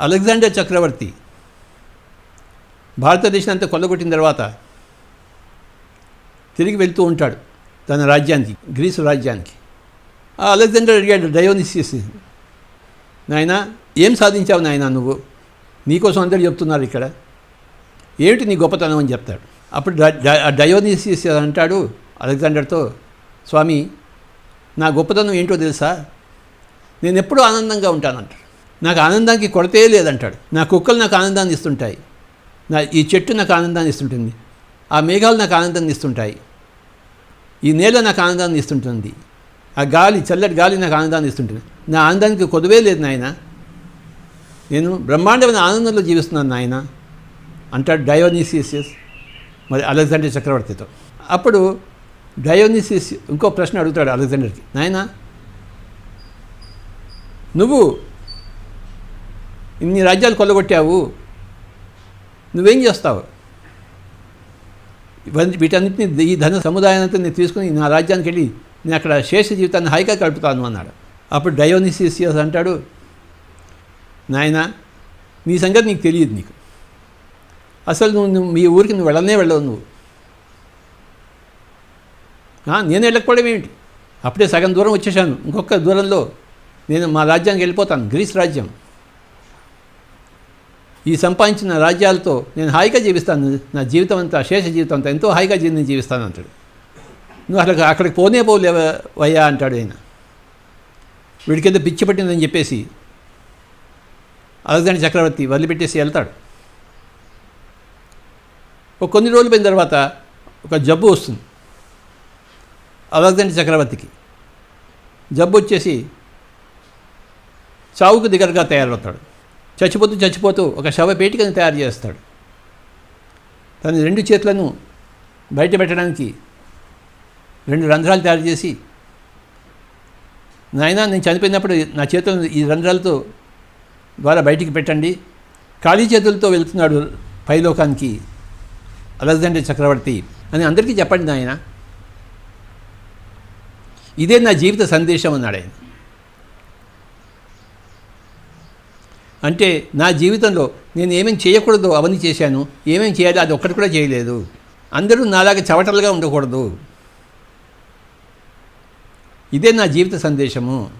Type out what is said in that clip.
Alexander చక్రవర్తి భారతదేశం అంతా కొల్లగొట్టిన తర్వాత తిరిగి వెళ్తూ ఉంటాడు తన రాజ్యానికి గ్రీసు రాజ్యానికి. ఆ అలెగ్జాండర్ అడిగాడు డయోనిసియస్ నాయన ఏం సాధించావు నాయన నువ్వు? నీకోసం అందరు చెప్తున్నారు ఇక్కడ. ఏమిటి నీ గొప్పతనం? అని చెప్తాడు. అప్పుడు డయోనిసియస్ అంటాడు అలెగ్జాండర్తో స్వామి నా గొప్పతనం ఏంటో తెలుసా? నేను ఎప్పుడూ ఆనందంగా ఉంటానంటాడు నాకు ఆనందానికి కొరతే లేదంటాడు. నా కుక్కలు నాకు ఆనందాన్ని ఇస్తుంటాయి. నా ఈ చెట్టు నాకు ఆనందాన్ని ఇస్తుంటుంది. ఆ మేఘాలు నాకు ఆనందాన్ని ఇస్తుంటాయి. ఈ నేల నాకు ఆనందాన్ని ఇస్తుంటుంది. ఆ గాలి చల్లటి గాలి నాకు ఆనందాన్ని ఇస్తుంటుంది. నా ఆనందానికి కొదవే లేదు నాయన. నేను బ్రహ్మాండమైన ఆనందంలో జీవిస్తున్నాను నాయన అంటాడు డయోనిసియస్ మరి అలెగ్జాండర్ చక్రవర్తితో. అప్పుడు డయోనిసిస్ ఇంకో ప్రశ్న అడుగుతాడు అలెగ్జాండర్కి. నాయన నువ్వు ఇన్ని రాజ్యాలు కొల్లగొట్టావు. నువ్వేం చేస్తావు? ఇవన్నీ వీటన్నిటిని ఈ ధన సముదాయాన్ని నేను తీసుకుని నా రాజ్యానికి వెళ్ళి నేను అక్కడ శేష జీవితాన్ని హాయిగా గడుపుతాను అన్నాడు. అప్పుడు డయోనిసిసియస్ అంటాడు నాయన నీ సంగతి నీకు తెలియదు నీకు. అసలు నువ్వు నువ్వు మీ ఊరికి నువ్వు వెళ్ళనే వెళ్ళవు నువ్వు. నేను వెళ్ళకపోవడం ఏమిటి? అప్పుడే సగం దూరం వచ్చేసాను ఇంకొక దూరంలో నేను మా రాజ్యానికి వెళ్ళిపోతాను. గ్రీస్ రాజ్యం. ఈ సంపాదించిన రాజ్యాలతో నేను హాయిగా జీవిస్తాను నా జీవితం అంతా శేష జీవితం అంతా ఎంతో హాయిగా జీ- నేను జీవిస్తాను అంటాడు. నువ్వు అక్కడికి అక్కడికి పోనే పోలేవయ్యా అంటాడు ఆయన. వీడికేదో పిచ్చి పట్టిందని చెప్పేసి అలెగ్జాండర్ చక్రవర్తి వదిలిపెట్టేసి వెళ్తాడు. ఒక కొన్ని రోజులు పోయిన తర్వాత ఒక జబ్బు వస్తుంది. అలెగ్జాండర్ చక్రవర్తికి. జబ్బు వచ్చేసి చావుకు దగ్గరగా తయారవుతాడు. చచ్చిపోతూ చచ్చిపోతూ ఒక శవపేటికను తయారు చేస్తాడు. తన రెండు చేతులను బయట పెట్టడానికి రెండు రంధ్రాలు తయారు చేసి నాయన నేను చనిపోయినప్పుడు నా చేతులను ఈ రంధ్రాలతో ద్వారా బయటికి పెట్టండి. ఖాళీ చేతులతో వెళ్తున్నాడు పైలోకానికి అలెగ్జాండర్ చక్రవర్తి అని అందరికీ చెప్పండి నాయన. ఇదే నా జీవిత సందేశం అన్నాడు ఆయన. అంటే నా జీవితంలో నేను ఏమేమి చేయకూడదు అవన్నీ చేశాను. ఏమేమి చేయాలి అది ఒక్కటి కూడా చేయలేదు. అందరూ నాలాగా చవటలుగా ఉండకూడదు. ఇదే నా జీవిత సందేశము.